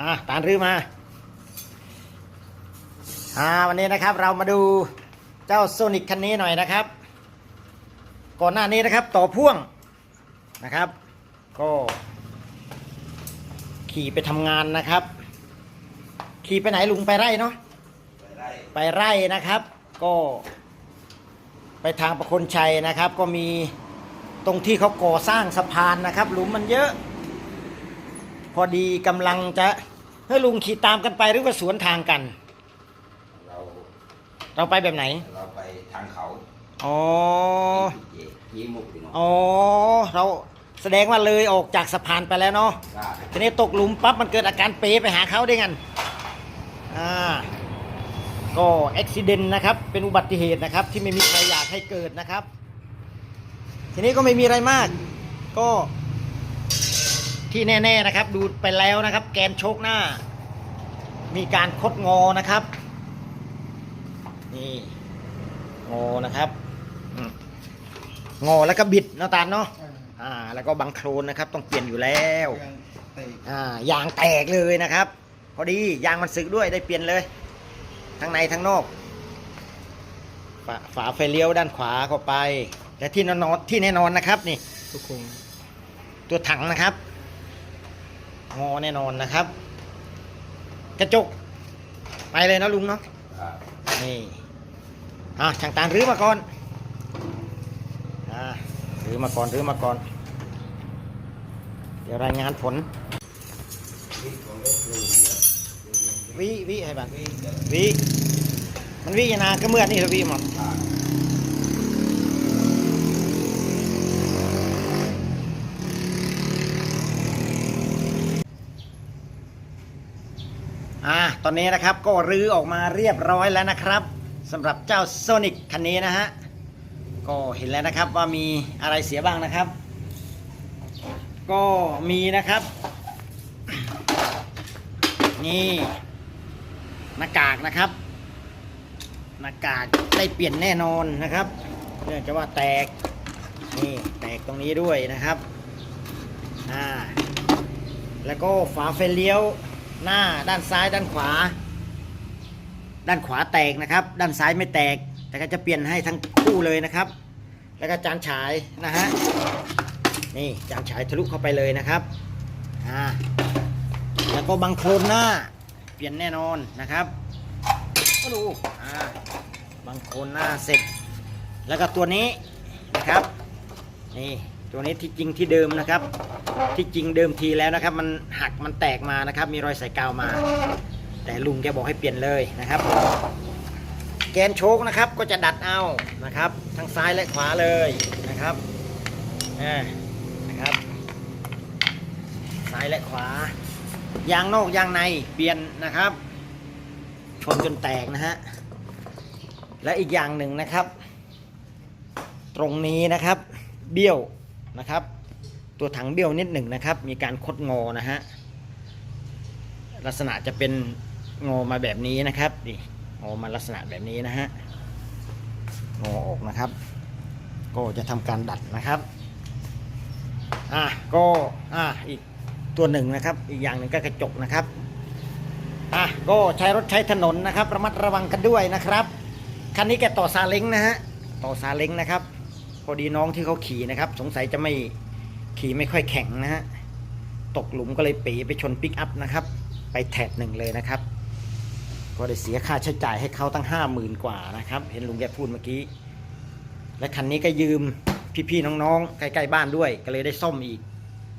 อะตานรื้อมาอ่าวันนี้นะครับเรามาดูเจ้าโซนิกคันนี้หน่อยนะครับ ก่อนหน้านี้นะครับต่อพ่วงนะครับ ก็ ขี่ไปทำงานนะครับ ขี่ไปไหนลุงไปไร่เนาะไปได้ไปไร่นะครับ ก็ ไปทางประคนชัยนะครับ ก็มีตรงที่เขาก่อสร้างสะพานนะครับ หลุมมันเยอะ พอดีกำลังจะเฮ้ยลุงขี่ตามกันไปหรือว่าสวนทางกัน เราเราไปแบบไหน เราไปทางเขาอ๋อ เย่ยี่มุกพี่น้องอ๋อ เราแสดงว่าเลยออกจากสะพานไปแล้วเนาะได้ทีนี้ตกหลุมปั๊บมันเกิดอาการเป๋ไปหาเขาได้ไงอ่า ก็อุบิเหตุนะครับ เป็นอุบัติเหตุนะครับ ที่ไม่มีใครอยากให้เกิดนะครับ ทีนี้ก็ไม่มีอะไรมาก ก็ ที่แน่ๆนะครับ ดูไปแล้วนะครับ แกนโชกหน้า มีการคดงอนะครับ นี่งอนะครับอืมงอแล้วก็บิดเนาะตาลเนาะอ่า แล้วก็บังโครนนะครับ ต้องเปลี่ยนอยู่แล้วอ่ายางแตกเลยนะครับ พอดียางมันสึกด้วยได้เปลี่ยนเลย ทั้งในทั้งนอกฝาฝาไฟเลี้ยวด้านขวาเข้าไปและที่แน่นอนที่แน่นอนนะครับ นี่ทุกคงตัวถังนะครับ งอแน่นอนนะครับ กระจก ไปเลยนะลุงเนาะได้นี่อะช่างตาลรื้อมาก่อนอ่ารื้อมาก่อนรื้อมาก่อน เดี๋ยวรายงานผลที่ของเล็กดูเนี่ยวิวิให้บันวิมันวิยานานก็เมื่อนี่ละวิหมด อ่าตอนนี้นะครับก็รื้อออกมาเรียบร้อยแล้วนะครับสำหรับเจ้าโซนิกคันนี้นะฮะก็เห็นแล้วนะครับว่ามีอะไรเสียบ้างนะครับ ก็มีนะครับ นี่หน้ากากนะครับหน้ากากได้เปลี่ยนแน่นอนนะครับเนื่องจากว่าแตกนี่แตกตรงนี้ด้วยนะครับอ่าแล้วก็ฝาไฟเลี้ยว หน้าด้านซ้ายด้านขวา ด้านขวาแตกนะครับ ด้านซ้ายไม่แตก แต่ก็จะเปลี่ยนให้ทั้งคู่เลยนะครับ แล้วก็จานฉายนะฮะนี่จานฉายทะลุเข้าไปเลยนะครับอ่าแล้วก็บังโครนหน้า เปลี่ยนแน่นอนนะครับก็ดูอ่าบังโครนหน้าเสร็จ แล้วก็ตัวนี้นะครับนี่ ตัวนี้ที่จริงที่เดิมนะครับ ที่จริงเดิมทีแล้วนะครับ มันหักมันแตกมานะครับ มีรอยใส่กาวมา แต่ลุงแกบอกให้เปลี่ยนเลยนะครับ แกนโชคนะครับก็จะดัดเอานะครับ ทั้งซ้ายและขวาเลยนะครับอ่านะครับซ้ายและขวายางนอกยางในเปลี่ยนนะครับ ชนจนแตกนะฮะและอีกอย่างหนึ่งนะครับ ตรงนี้นะครับ เบี้ยว นะครับ ตัวถังเบี้ยวนิดหนึ่งนะครับ มีการคดงอนะฮะลักษณะจะเป็นงอมาแบบนี้นะครับดิงอมาลักษณะแบบนี้นะฮะงอออกนะครับ ก็จะทำการดัดนะครับอะก็อะอีกตัวหนึ่งนะครับ อีกอย่างหนึ่งก็กระจกนะครับอะก็ใช้รถใช้ถนนนะครับ ระมัดระวังกันด้วยนะครับคันนี้แกต่อซาเล้งนะฮะต่อซาเล้งนะครับ พอดีน้องที่เขาขี่นะครับ สงสัยจะไม่ขี่ไม่ค่อยแข็งนะฮะตกหลุมก็เลยปีไปชนปิกอัพนะครับ ไปแถบหนึ่งเลยนะครับ ก็ได้เสียค่าใช้จ่ายให้เขาตั้งห้าหมื่นกว่านะครับ เห็นลุงแกพูดเมื่อกี้ และคันนี้ก็ยืมพี่ๆน้องๆใกล้ๆบ้านด้วย ก็เลยได้ซ่อมอีก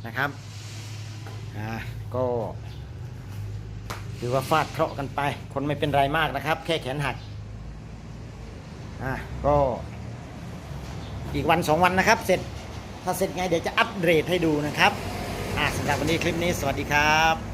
นะครับอ่าก็ถือว่าฟาดเคราะห์กันไป คนไม่เป็นไรมากนะครับ แค่แขนหักอ่าก็ อีกวันสองวันนะครับ เสร็จถ้าเสร็จไงเดี๋ยวจะอัปเดตให้ดูนะครับอ่าสำหรับวันนี้คลิปนี้สวัสดีครับ